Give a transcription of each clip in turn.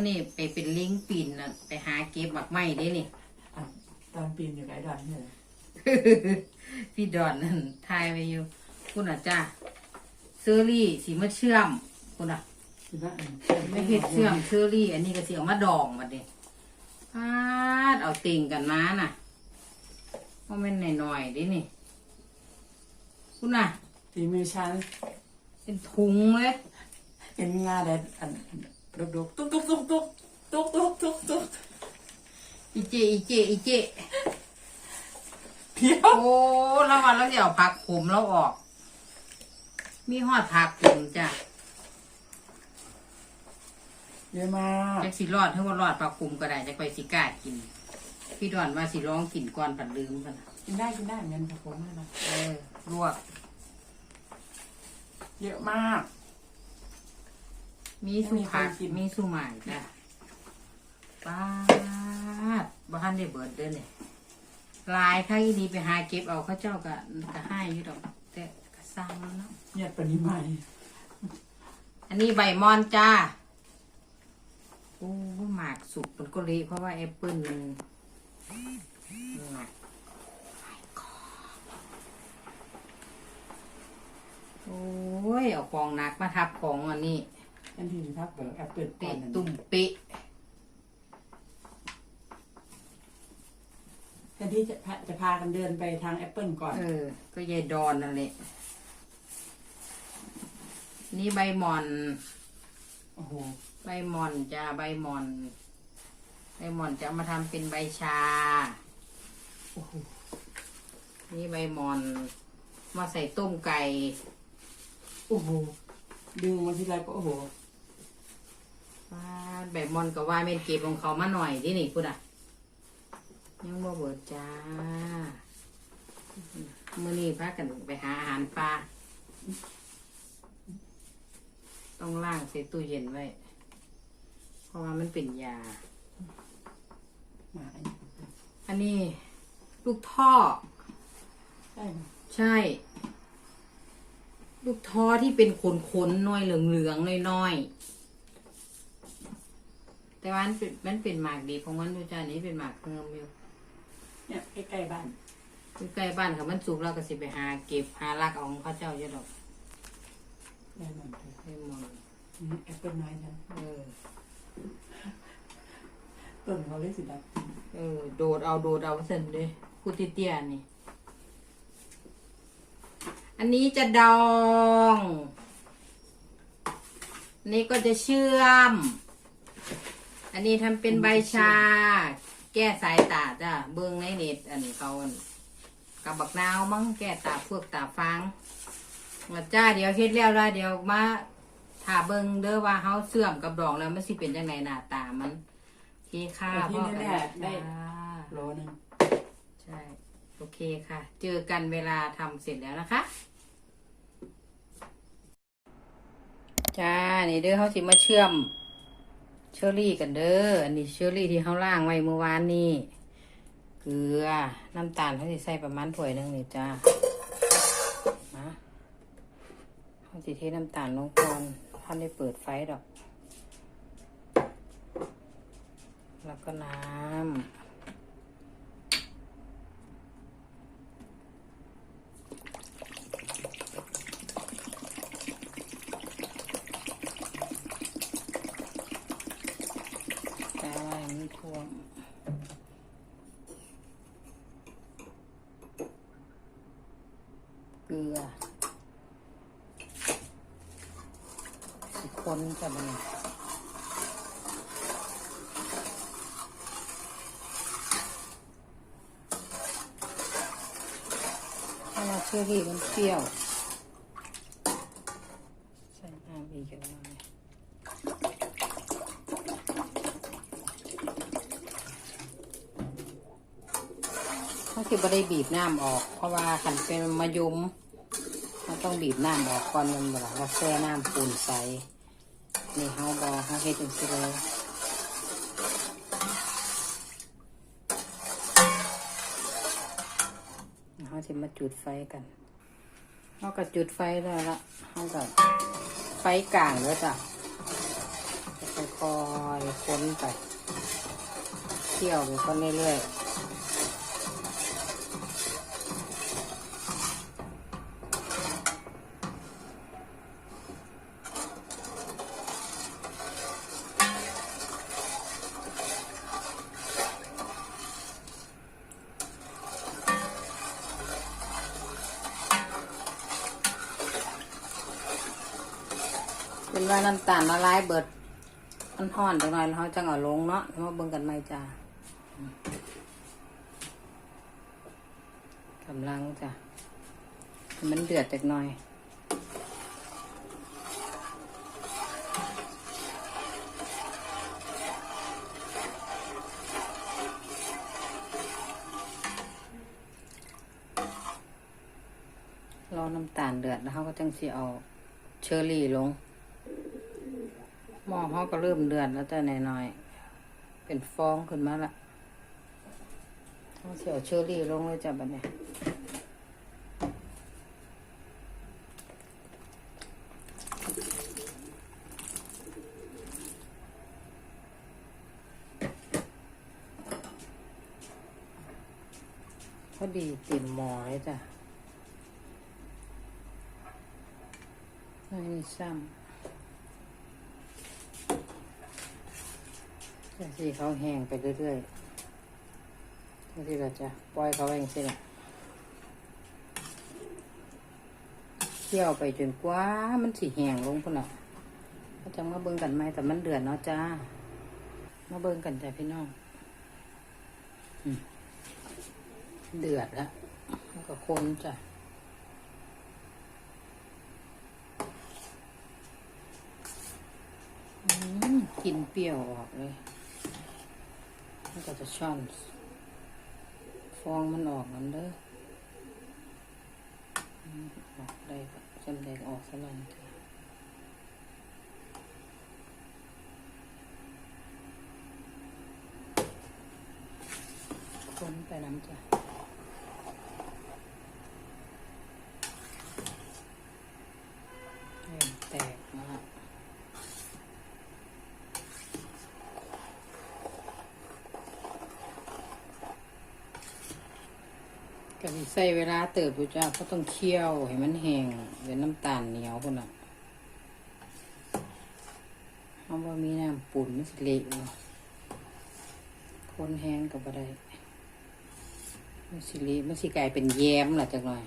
อนี่ไปเป็นลิงปิ่นน่ะไปหาเก็บหมักไม้เด้นี่อะตอนปีนอยู่กับไอ้ดอนเนี่ย พี่ดอนนั่นทายไปอยู่คุณอะจ้าเซอรี่สีมะเชื่อมคุณอะคือว่าอันไม่เห็ดเชื่อมเชอรี่ อันนี้ก็เสียมาดองมาเด้พาดเอาติ่งกันมาน่ะว่าแม่นหน่อยๆเดินี่ คุณน่ะฝีมือฉันเป็นถุงเลย เป็นงาแดดอัน ดกดกๆตุ๊กตุ๊กตุ๊กตุ๊กตุ๊กตุ๊กตุ๊กตุ๊กอีเจอีเจอีเจเพียวโอ้แล้ววันแล้วเดี๋ยวผักผมเราออก มีหอดผักผมจ้ะเยอะมากจักสิรอดถ้าว่ารอดผักผมก็ได้จะไปสิกล้ากิน พี่ดอนว่าสิร้องกินก่อนผัดลืมกันนะกินได้กินได้เหมือนกันค่ะผมมากนะเออลวกเยอะมาก มีสุผักไม่มีใครกินมีสุหมายจ้ะป้าดบ้านได้เบิดเด้อเนี่ยลายข้างอีดีไปหาเก็บเอาเขาเจ้าก็ก็ให้อยู่ดอก แต่ก็สร้างมันเนาะเนี่ยปนิใหม่อันนี้ใบมอนจ้าโอ้หมากสุกมันก็เละเพราะว่าแอปเปิ้ลมันหนักโอ้ย เอาของหนักมาทับของอันนี้ อันที่พักเบิร์แอปเปิลก่อเตะนนั่นตุ่มเป๊ะแทนที่จะพาจะพากันเดินไปทางแอปเปิลก่อน เออ ก็ยายดอนนั่นแหละนี่ใบหมอน โอ้โห ใบหมอนจ้าใบหมอน ใบหมอนจะเอามาทำเป็นใบชา โอ้โห นี่ใบหมอน มาใส่ต้มไก่ โอ้โห ดึงมาทีไรก็โอ้โห ว้าดใบหมอนก็ว่าเม็นเก็บของเขามาหน่อยดินี่คุณอะยังบ่เบิดจ้ามื่อนี้พากันไปหาอาหารปลาต้องล่างใส่ตู้เย็นไว้ เพราะว่ามันเป็นยามาอันนี้อันนี้ลูกท่อ ใช่ไหมใช่ลูกท้อที่เป็นขนขนๆหน้อยเหลืองๆน้อยๆ แต่ว่ามันเป็นมันเป็นหมากดีของมันดูจ้านี้เป็นหมากเพิ่มอยู่เนี่ยใกล้ๆบ้านอยู่ใกล้บ้านค่ะมันสุกเราก็สิไปหาเก็บหาลักเอาของพระเจ้าเยอะดอกแน่นอนเลยให้หมดนี่แอปเปิลน้อยนะเออ ต้นเขาเรียกสิดับเออ โดดเอาโดดเอาเส้นเลยคูติเตียนี่ อันนี้จะดอง อันนี้ก็จะเชื่อม อันนี้ทำเป็นใบชา แก้สายตาจ้ะเบิ้งในเน็ตอันนี้เขาอันกับบักนาวมั้งแก้ตาพวกตาฟางมาจ้าเดี๋ยวเฮ็ดแล้วละเดี๋ยวมาถ้าเบิ้งเด้อว่าเฮาเสื่อมกับดองแล้วมันสิเป็นจังไงหน้าตามันโอเคค่ะพ่อกันจ้า โลนึง ใช่ โอเคค่ะ เจอกันเวลาทำเสร็จแล้วนะคะ จ้า นี่เด้อเขาสิมาเชื่อม เชอรี่กันเด้อ อันนี้เชอรี่ที่เขาล่างไว้เมื่อวานนี่เกลือ น้ำตาลเขาจะใส่ประมาณถ้วยหนึงนี่จ้านะเขาจะเทน้ำตาลลงก่อนท่านได้เปิดไฟดอก แล้วก็น้ำ แปลว่าอย่างนี้ท่วมเกลือคนจะมันถ้าเราเชื่อรี่มันเปรี้ยว ใส่น้ำอีกแล้วเนี่ย เขาคือไม่ได้บีบน้ำออก เพราะว่าขันเป็นมะยมเราต้องบีบน้ำออกก่อนมันเวลาเราแช่น้ำปูนใสนี่เขาบอเขาเฮ็ดจังสิเลยเขาจะมาจุดไฟกันเขาก็จุดไฟแล้วละเขาก็ไฟกลางแล้วจ้ะค่อยๆค้นไปเที่ยวไปคนเรื่อยๆ ว่าน้ำตาลละลายเบิดมันห่อนจังหน่อยแล้วเขาจังเอาลงเนาะมาเบิ่งกันไหมจ้ากำลังจ้ะมันเดือดจักหน่อยรอน้ำตาลเดือดแล้วเขาก็จังสิเอาเชอร์รี่ลง หม้อเขาก็เริ่มเดือดแล้วแต่หน่อยๆเป็นฟองขึ้นมาละเขาสิเอาเชอรี่ลงเลยจ้ะบัดเนี้ยพอดีเต็มหม้อเลยจ้ะไม่มีซ้ำ จังที่เขาแห้งไปเรื่อยๆจังที่เราจะปล่อยเขาเองสิละเคี่ยวไปจนกว่ามันสิแห้งลงพุ่นละก็จะมาเบิ่งกันไหมแต่มันเดือดเนาะจ้า มาเบิ่งกันจ้ะพี่น้องอเดือดแล้วแล้วก็คนจ้ะอืมกลินเปรี้ยวออกเลย มันก็จะช่อนฟองมันออกมันเด้อออกได้จำแดงออกสลันจ้ะคนไปน้ำจ้ะให้มันแตกนะฮะ ก็สิใส่เวลาเติบอยู่จ้าก็ต้องเคี่ยวให้มันแห้งเป็นน้ำตาลเหนียวคนน่ะเอาะว่มีน้ำปุ่นมันสิเละคนแห้งกับอะไรมันสิเละมันสิกลายเป็นแย้มล่ะจังหน่อย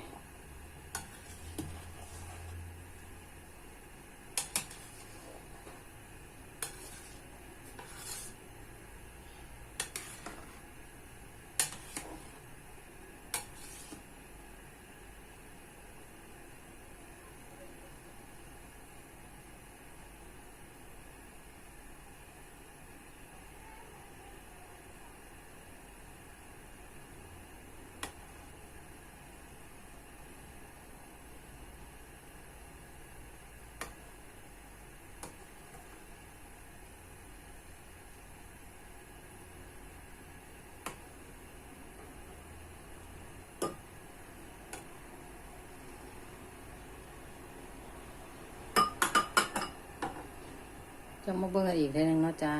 จะมาเบิ่งอีกทีหนึงเนาะจ้า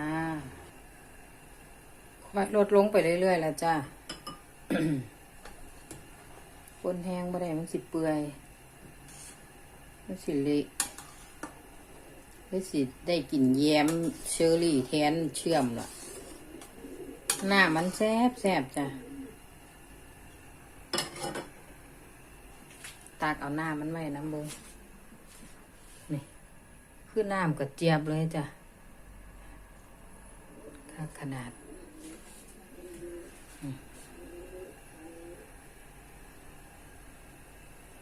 ค่อยลดลงไปเรื่อยๆแล้วจ้าคนแห้งบ่ได้มันสิเปื่อยมันสิเละมันสิได้กลิ่นแยมเชอร์รี่แทนเชื่อมล่ะหน้ามันแซบแซบจ้ะตากเอาหน้ามันไว้น้ำเบิ่ คือน้ำกระเจี๊ยบเลยจ้ะค่ะขนาด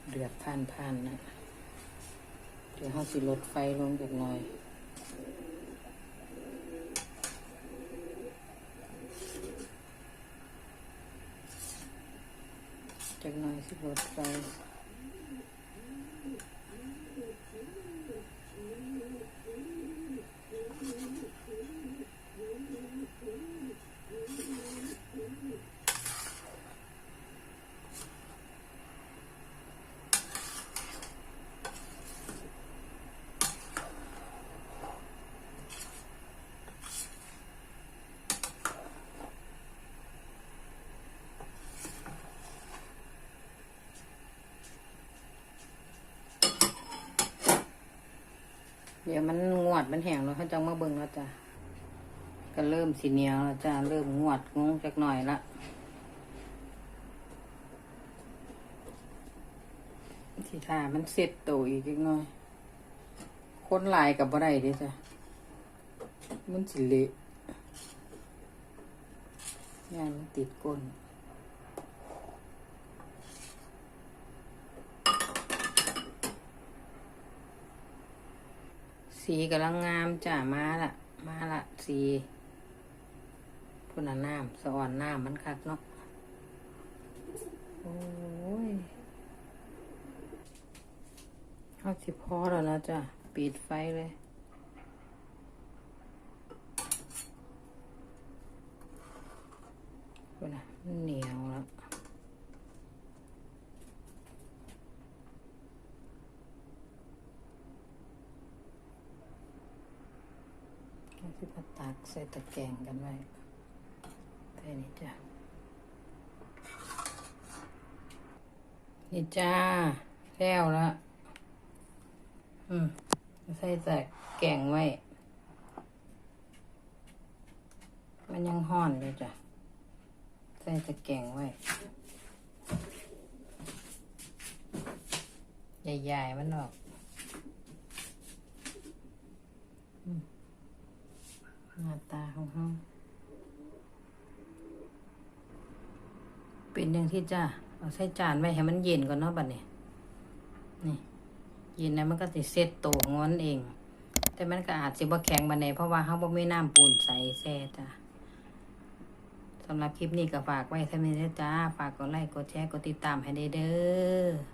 เดือดผ่านผ่านๆนะเดี๋ยวเขาสิลดไฟลงจากหน่อยจากหน่อยสิลดไฟ ยวมันงวดมันแห้งแล้วเขาจังมาเบิ่งแล้วจ้ะก็เริ่มสีเหนียวแล้วจ้ะเริ่มงวดงงจักหน่อยละสีทามันเสร็จโตอีกจักหน่อยคนลายกับบ่ได้ด้จ้ะมันสิเละยานมันติดก้น สีกำลังงามจ้ะมาละ มาละสีพุ่นน่ะน้ำสะอ่อนน้ำมันคักเนาะโอ้ยเอาสิพอแล้วนะจ้ะปิดไฟเลยพุนน่ะเหนียวแล้วเอาสิมาตัก ใส่ตะแกรงกันไว้แค่นี้จ้ะ นี่จ้า แล้วละอืม ใส่แต่แกงไว้ มันยังห่อนอยู่จ้ะ ใส่ต่แกงไว้ ใหญ่ๆมันออก อืม หน้าตาของเขาเป็นอย่างที่จ้าเอาใส่จานไว้ให้มันเย็นก่อนเนาะบัดนี้นี่ เย็นแล้วมันก็สิเซ็ตตของมันเอง แต่มันก็อาจสิบ่แข็งบัดนไดเพราะว่าเขาบ่มีน้ำปูนใส่แซ่จ้าสำหรับคลิปนี้ก็ฝากไว้เท่านี้เด้อจ้า ฝากกดไลค์ กดแชร์ กดติดตามให้ได้เด้อ